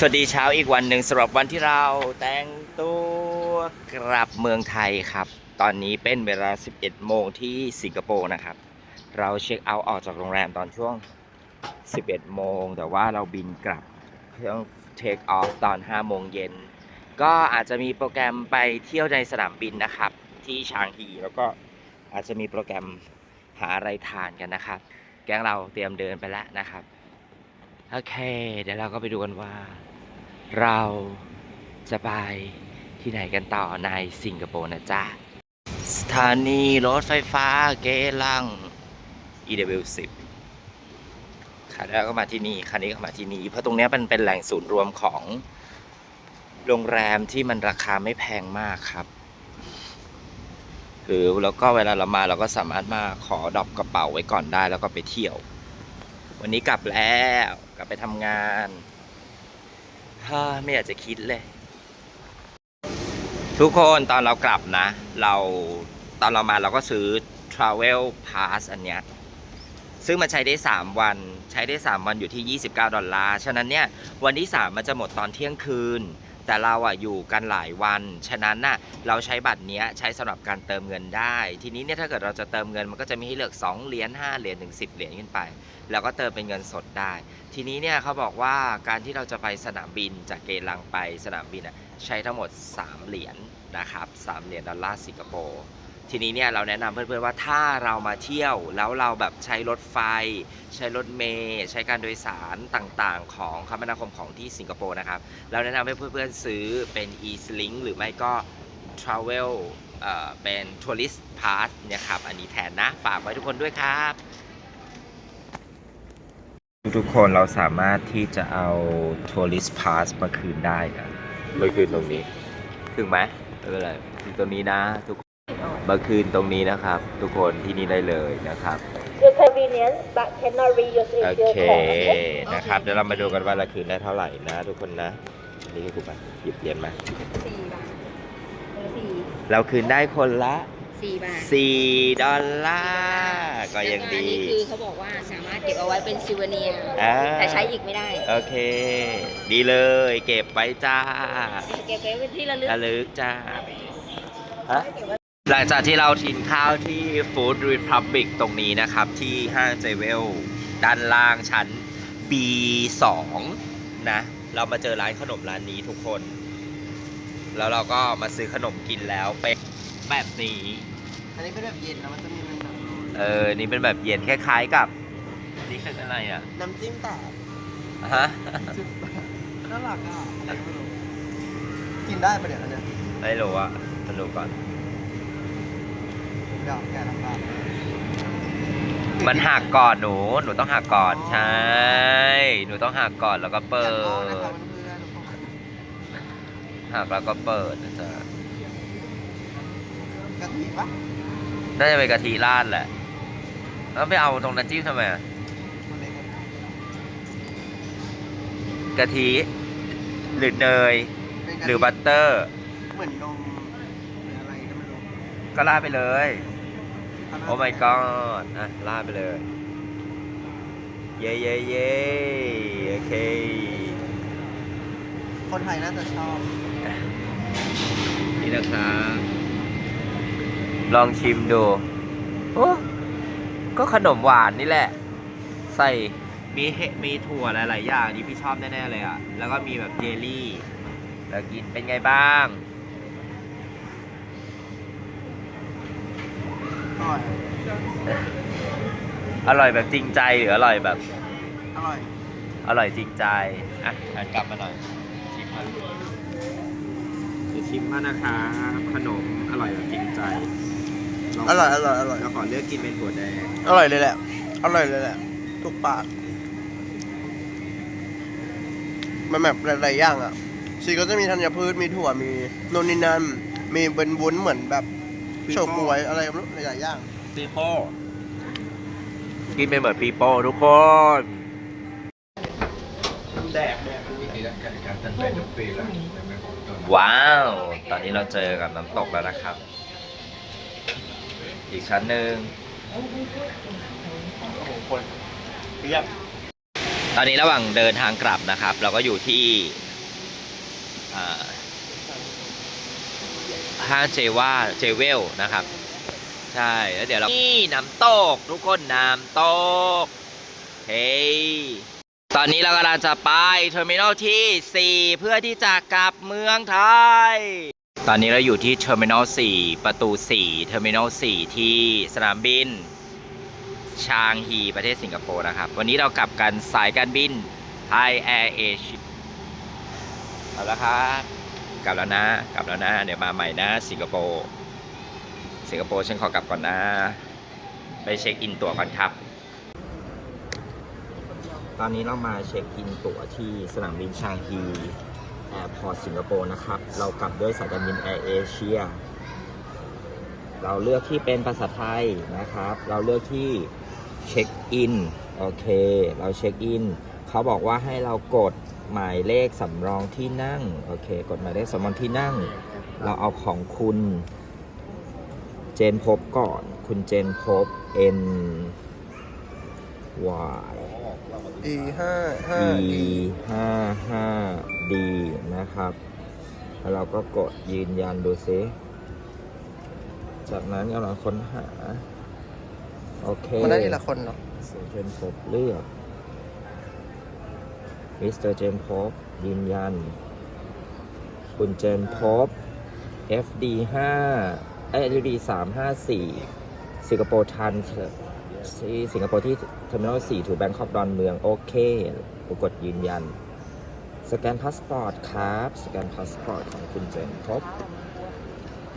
สวัสดีเช้าอีกวันหนึ่งสำหรับวันที่เราแต่งตัวกลับเมืองไทยครับ ตอนนี้เป็นเวลา 11 โมงที่สิงคโปร์นะครับ เราเช็คเอาท์ออกจากโรงแรมตอนช่วง 11 โมง แต่ว่าเราบินกลับเครื่องเทคออฟตอน 5 โมงเย็น ก็อาจจะมีโปรแกรมไปเที่ยวในสนามบินนะครับ ที่ชางฮีแล้วก็อาจจะมีโปรแกรมหาอะไรทานกันนะครับ แก๊งเราเตรียมเดินไปแล้วนะครับ โอเค เดี๋ยวเราก็ไปดูกันว่า เราจะไปที่ไหนกันต่อในสิงคโปร์นะจ๊ะ สถานีรถไฟฟ้าเกลัง EW10 คันแรกก็มาที่นี่คันนี้ก็มาที่นี่เพราะตรงนี้มันเป็นแหล่งศูนย์รวมของโรงแรมที่มันราคาไม่แพงมากครับ หรือแล้วก็เวลาเรามาเราก็สามารถมาขอดรอปกระเป๋าไว้ก่อนได้แล้วก็ไปเที่ยว วันนี้กลับแล้ว กลับไปทำงานฮ่าไม่อยากจะคิดเลย ทุกคนตอนเรากลับนะ เราตอนเรามาเราก็ซื้อ Travel Pass อันเนี้ยซึ่งมันใช้ได้ 3 วัน ใช้ได้ 3 วันอยู่ที่ 29 ดอลลาร์ ฉะนั้นเนี่ย วันที่ 3 มันจะหมดตอนเที่ยงคืน แต่เราอะอยู่กันหลายวัน ฉะนั้นน่ะเราใช้บัตรเนี้ยใช้สำหรับการเติมเงินได้ ทีนี้เนี่ยถ้าเกิดเราจะเติมเงินมันก็จะมีให้เลือก 2 เหรียญ5เหรียญถึง10 เหรียญขึ้นไป แล้วก็เติมเป็นเงินสดได้ ทีนี้เนี่ยเขาบอกว่าการที่เราจะไปสนามบินจากเกลังไปสนามบินอะใช้ทั้งหมด 3 เหรียญนะครับ3เหรียญดอลลาร์สิงคโปร์ ทีนี้เนี่ยเราแนะนำเพื่อนๆว่าถ้าเรามาเที่ยวแล้วเราแบบใช้รถไฟ ใช้รถเมล์ใช้การโดยสารต่างๆ ของคมนาคมของที่สิงคโปร์นะครับ เราแนะนำให้เพื่อนๆซื้อเป็น e-link หรือไม่ก็ travel เอ่อเป็น tourist pass เนี่ยครับ อันนี้แทนนะ ฝากไว้ทุกคนด้วยครับ ทุกๆคนเราสามารถที่จะเอา tourist pass มาคืนได้นะมาคืนตรงนี้ ถึงไหมไม่เป็นไรถึงตรงนี้นะทุกคน มาคืนตรงนี้นะครับ ทุกคนที่นี่ได้เลยนะครับ Your convenience but cannot reuse โอ if you เค call. นะครับ เดี๋ยวเรามาดูกันว่าเราคืนได้เท่าไหร่นะ ทุกคนนะอันนี่ก็คือมาหยิบเหรียญมา สี่บาทเออสี่เราคืนได้คนละ สี่บาท4 ดอลลาร์ก็ยังแล้วดีอันนี้คือเขาบอกว่าสามารถเก็บเอาไว้เป็นซิวเนียร์อ่า แต่ใช้อีกไม่ได้ โอเค ดีเลย เก็บไว้จ้าเก็บไว้เป็นที่ระลึก ระลึกจ้าฮะ หลังจากที่เราทินข้าวที่ Food Republic ตรงนี้นะครับ ที่ห้างเจเวลด้านล่างชั้น B2 นะ เรามาเจอร้านขนมร้านนี้ทุกคน แล้วเราก็มาซื้อขนมกินแล้วเป็นแบบนี้ อันนี้เป็นแบบเย็นนะมันจะมีเป็นแบบเออ นี่เป็นแบบเย็นคล้ายๆกับ นี่คืออะไรอะน้ำจิ้มแตกฮะจุดน่ารักอะอะไรก็ไม่รู้กินได้ปะเนี่ยอันเนี้ยไม่รู้อะมาดูก่อนเดี๋ยวแกะทำบ้านมันหักก่อนหนู หนูต้องหักก่อนใช่ หนูต้องหักก่อนแล้วก็เปิแกะท้องนะดคะเพื่อนๆทุกคนหักแล้วก็เปิดนะจ๊ะกะทิปะน่าจะเป็นกะทิราดแหละ แล้วไปเอาตรงนั้นจิ้มทำไมอะมันเล็กอะกะทิหรือเนยเป็นกะทิหรือบัตเตอร์ เหมือนนมหรืออะไรก็ไม่รู้ก็ราดไปเลยข้างหน้า โอ้ my god อะราดไปเลย เย้เย้เย้โอเค คนไทยน่าจะชอบ นี่นะครับลองชิมดูโอ้ก็ขนมหวานนี่แหละ ใส่มีเห็ดมีถั่วหลาย ๆ อย่างนี่พี่ชอบแน่ ๆ เลยอะ แล้วก็มีแบบเจลลี่ แล้วกินเป็นไงบ้าง ร่อย อร่อยแบบจริงใจหรืออร่อยแบบ อร่อย อร่อยจริงใจ อะหันกลับมาหน่อย ชิมมาจะชิมมานะคะขนมอร่อยแบบจริงใจอร่อยอร่อยอร่อย เราขอเลือกกินเป็นถั่วแดงอร่อยเลยแหละ อร่อยเลยแหละ ทุกปาก มันแบบหลายๆอย่างอะชีก็จะมีธัญพืช มีถั่ว มีโน่นนี่นั่น มีเป็นวุ้นเหมือนแบบ โชกล้วยอะไรไม่รู้หลายๆอย่างปีโป้กินเป็นเหมือนปีโป้ทุกคน แดกแดกว้าว ตอนนี้เราเจอกับน้ำตกแล้วนะครับ อีกชั้นหนึ่ง คนเรียบตอนนี้ระหว่างเดินทางกลับนะครับ เราก็อยู่ที่อ่า ห้างเจว่าเจเวลนะครับ ใช่แล้วเดี๋ยวเรานี่น้ำตก ทุกคนน้ำตก เฮ้ยตอนนี้เรากำลังจะไปเทอร์มินอลที่ 4 เพื่อที่จะกลับเมืองไทย ตอนนี้เราอยู่ที่เทอร์มินอล4ประตู 4 เทอร์มินอล4ที่สนามบิน ชางฮีประเทศสิงคโปร์นะครับ วันนี้เรากลับกันสายการบินไทยแอร์เอเชียเอาละครับ กลับแล้วนะ กลับแล้วนะ เดี๋ยวมาใหม่นะ สิงคโปร์ สิงคโปร์ฉันขอกลับก่อนนะ ไปเช็คอินตั๋วก่อนครับ ตอนนี้เรามาเช็คอินตั๋วที่สนามบินชางฮีแอร์พอร์ตสิงคโปร์นะครับ เรากลับด้วยสายการบินแอร์เอเชีย เราเลือกที่เป็นภาษาไทยนะครับ เราเลือกที่เช็คอิน โอเค เราเช็คอิน เขาบอกว่าให้เรากดหมายเลขสำรองที่นั่ง โอเค กดหมายเลขสำรองที่นั่ง เราเอาของคุณ เจนพบก่อน คุณเจนพบ N Y E ห้าห้า E 5 5 D นะครับ แล้วเราก็กดยืนยันดูซิ จากนั้นกำลังค้นหา โอเคมันได้ทีละคนเนาะเซอร์เจนพบเลือก มิสเตอร์เจนพบยืนยัน คุณเจนพบ FD 5เอ้ย FD 3 5 4 สิงคโปร์ทันที่สิงคโปร์ที่เทอร์มินอล4ถูกแบงคอกดอนเมือง โอเคกดยืนยัน สแกนพาสปอร์ตครับ สแกนพาสปอร์ตของคุณเจนพบ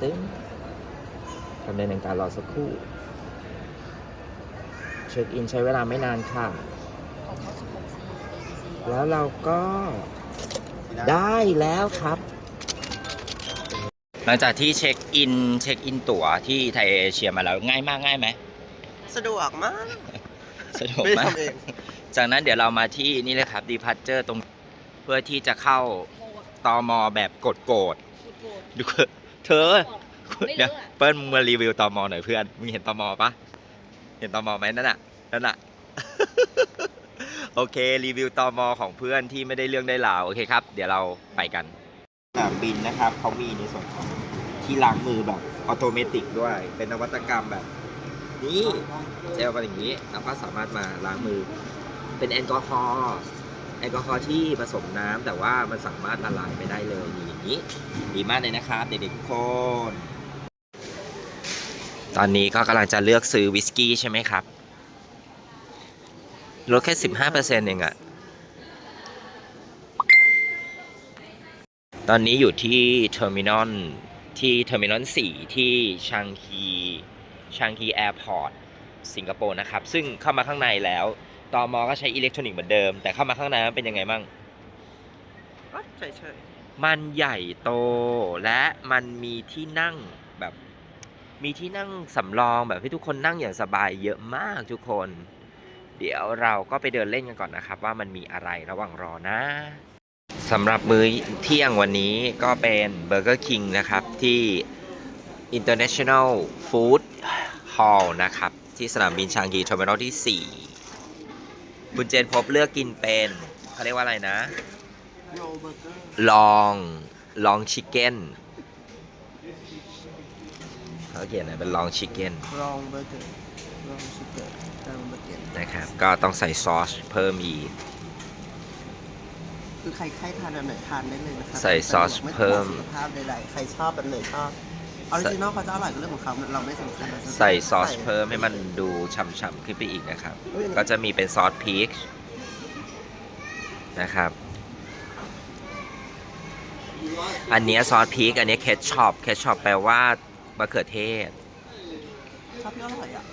ตึ้งทำในหนึ่งการรอสักครู่ เช็คอินใช้เวลาไม่นานค่ะ แล้วเราก็ได้แล้วครับ หลังจากที่เช็คอินเช็คอินตั๋วที่ไทยเอเชียมาแล้วง่ายมากง่ายไหมสะดวกมาก สะดวกไม่ได้มากทำเองจากนั้นเดี๋ยวเรามาที่นี่เลยครับดีพั r เจอร์ตรงเพื่อที่จะเข้าตอมอแบบกดโกดๆดูเธอไม่เดี๋ยวรู้อะเปิ้ลมึงมารีวิวตอมอหน่อยเพื่อนมึงเห็นตอมอปะเห็นตอมอไหมนั่นน่ะนั่นน่ะ โอเค รีวิวตอมอของเพื่อนที่ไม่ได้เรื่องได้ราว โอเคครับ เดี๋ยวเราไปกันสนามบินนะครับเขามีในส่วนของที่ล้างมือแบบออโตเมติกด้วย เป็นนวัตกรรมแบบ นี้เจลมาอย่างนี้แล้วก็สามารถมาล้างมือ เป็นแอลกอฮอล์แอลกอฮอล์ที่ผสมน้ำแต่ว่ามันสามารถละลายไม่ได้เลยนี่อย่างนี้ ดีมากเลยนะครับเด็กๆทุกคนตอนนี้ก็กำลังจะเลือกซื้อวิสกี้ใช่ไหมครับ ลดแค่15%เองอะตอนนี้อยู่ที่เทอร์มินอลที่เทอร์มินอล4ที่ชังคีชังคีแอร์พอร์ตสิงคโปร์นะครับ ซึ่งเข้ามาข้างในแล้วตอมอก็ใช้อิเล็กทรอนิกส์เหมือนเดิม แต่เข้ามาข้างในมันเป็นยังไงบ้างใช่ใช่มันใหญ่โตและมันมีที่นั่งแบบ มีที่นั่งสำรองแบบให้ทุกคนนั่งอย่างสบายเยอะมากทุกคน เดี๋ยวเราก็ไปเดินเล่นกันก่อนนะครับ ว่ามันมีอะไรระหว่างรอนะสำหรับมื้อเที่ยงวันนี้ก็เป็น Burger King นะครับที่ International Food Hall นะครับ ที่สนามบินชางกีเทอร์มินอลที่ 4 คุณเจนพบเลือกกินเป็นเขาเรียกว่าอะไรนะ ลองลองชิคเก้นเขาเขียนอะไรเป็นลองชิคเก้นลองเบอร์เกอร์ลองชิคเกอ นะครับ ก็ต้องใส่ซอสเพิ่มอีก คือใครใครทานอันไหนทานได้เลยนะครับใส่ซอสเพิ่ม ไต้องห่วงสุขภาพใดๆใครชอบแบบไหนชอบออริจินอลเขาจะอร่อยก็เรื่องของเขาเราไม่สำคัญเราจะใส่ซอสเพิ่มให้มันดูฉ่ำๆขึ้นไปอีกนะครับเฮ้ยก็จะมีเป็นซอสพีชนะครับ อันเนี้ยซอสพีชอันเนี้เคชช็อปเคชช็อปแปลว่ามะเขือเทศ ชอบที่อร่อยอะ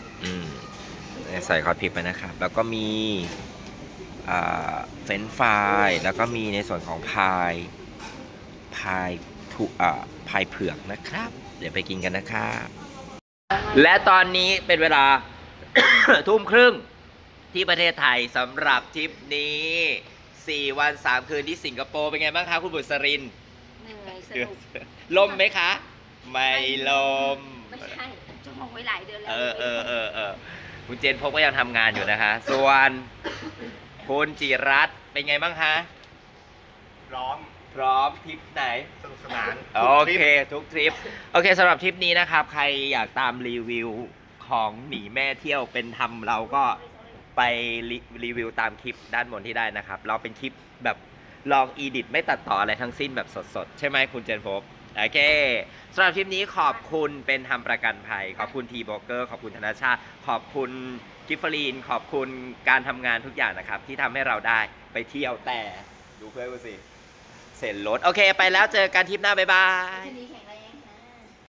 อืมใส่คอสพริกไปนะครับ แล้วก็มีเฟรนฟรายแล้วก็มีในส่วนของพายพายทุอ่าพายเผือกนะครับ เดี๋ยวไปกินกันนะครับและตอนนี้เป็นเวลา ทุ่มครึ่งที่ประเทศไทยสำหรับทริปนี้ 4 วัน 3 คืนที่สิงคโปร์เป็นไงบ้างคะคุณบุษรินทร์เหนื่อยสนุกลมไหมคะ ไม่ลม ไม่ใช่จองไว้หลายเดือนแล้ว เออเออเออเออ คุณเจนพบก็ยังทำงานอยู่นะคะ ส่วนคุณจิรัตน์เป็นไงบ้างคะพร้อมพร้อมทริปไหน สนุกสนานโอเค ทุกทริป โอเคสำหรับทริปนี้นะครับ ใครอยากตามรีวิวของหนีแม่เที่ยวเป็นทำเราก็ไปรีรีวิวตามคลิปด้านบนที่ได้นะครับ เราเป็นคลิปแบบลองอีดิทไม่ตัดต่ออะไรทั้งสิ้นแบบสดๆ ใช่ไหมคุณเจนพบ โอเคสำหรับทริปนี้ขอบคุณเป็นทำประกันภัย ขอบคุณทีโบเกอร์ขอบคุณธนาชาติ ขอบคุณกิฟฟรีน ขอบคุณการทำงานทุกอย่างนะครับ ที่ทำให้เราได้ไปเที่ยวแต่ ดูเพื่อนกูสิ เสร็จรถ โอเค ไปแล้วเจอกันทริปหน้า บ๊ายบายชนีแข็งแรง